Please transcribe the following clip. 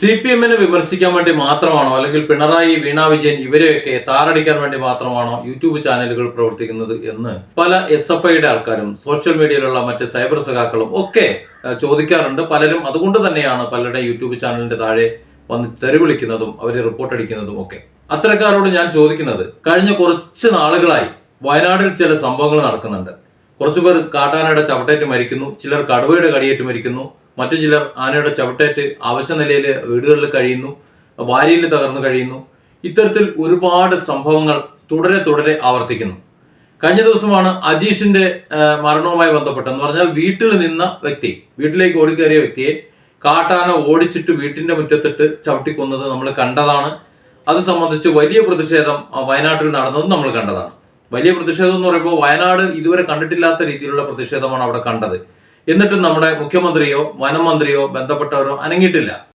C P എമ്മിനെ വിമർശിക്കാൻ വേണ്ടി മാത്രമാണോ? അല്ലെങ്കിൽ പിണറായി വീണ വിജയൻ ഇവരെയൊക്കെ താറടിക്കാൻ വേണ്ടി മാത്രമാണോ യൂട്യൂബ് ചാനലുകൾ പ്രവർത്തിക്കുന്നത് എന്ന് പല എസ് എഫ് ഐയുടെ ആൾക്കാരും സോഷ്യൽ മീഡിയയിലുള്ള മറ്റ് സൈബർ സഖാക്കളും ഒക്കെ ചോദിക്കാറുണ്ട്. പലരും അതുകൊണ്ട് തന്നെയാണ് പലരുടെ യൂട്യൂബ് ചാനലിന്റെ താഴെ വന്ന് തെരുവിളിക്കുന്നതും അവരെ റിപ്പോർട്ട് അടിക്കുന്നതും ഒക്കെ. അത്തരക്കാരോട് ഞാൻ ചോദിക്കുന്നത് കഴിഞ്ഞ കുറച്ച് നാളുകളായി വയനാട്ടിൽ ചില സംഭവങ്ങൾ നടക്കുന്നുണ്ട്. കുറച്ചുപേർ കാട്ടാനയുടെ ചവിട്ടേറ്റ് മരിക്കുന്നു ചിലർ കടുവയുടെ കടിയേറ്റ് മരിക്കുന്നു മറ്റു ചിലർ ആനയുടെ ചവിട്ടേറ്റ് അവശ നിലയിൽ വീടുകളിൽ കഴിയുന്നു ഭാര്യയിൽ തകർന്നു കഴിയുന്നു. ഇത്തരത്തിൽ ഒരുപാട് സംഭവങ്ങൾ തുടരെ തുടരെ ആവർത്തിക്കുന്നു. കഴിഞ്ഞ ദിവസമാണ് അജീഷിന്റെ മരണവുമായി ബന്ധപ്പെട്ട് എന്ന് പറഞ്ഞാൽ വീട്ടിൽ നിന്ന വ്യക്തി വീട്ടിലേക്ക് ഓടിക്കയറിയ വ്യക്തിയെ കാട്ടാന ഓടിച്ചിട്ട് വീട്ടിന്റെ മുറ്റത്തിട്ട് ചവിട്ടിക്കൊന്നത് നമ്മൾ കണ്ടതാണ്. അത് സംബന്ധിച്ച് വലിയ പ്രതിഷേധം വയനാട്ടിൽ നടന്നതും നമ്മൾ കണ്ടതാണ്. വലിയ പ്രതിഷേധം എന്ന് പറയുമ്പോൾ വയനാട് ഇതുവരെ കണ്ടിട്ടില്ലാത്ത രീതിയിലുള്ള പ്രതിഷേധമാണ് അവിടെ കണ്ടത്. എന്നിട്ടും നമ്മുടെ മുഖ്യമന്ത്രിയോ വനം മന്ത്രിയോ ബന്ധപ്പെട്ടവരോ അനങ്ങിയിട്ടില്ല.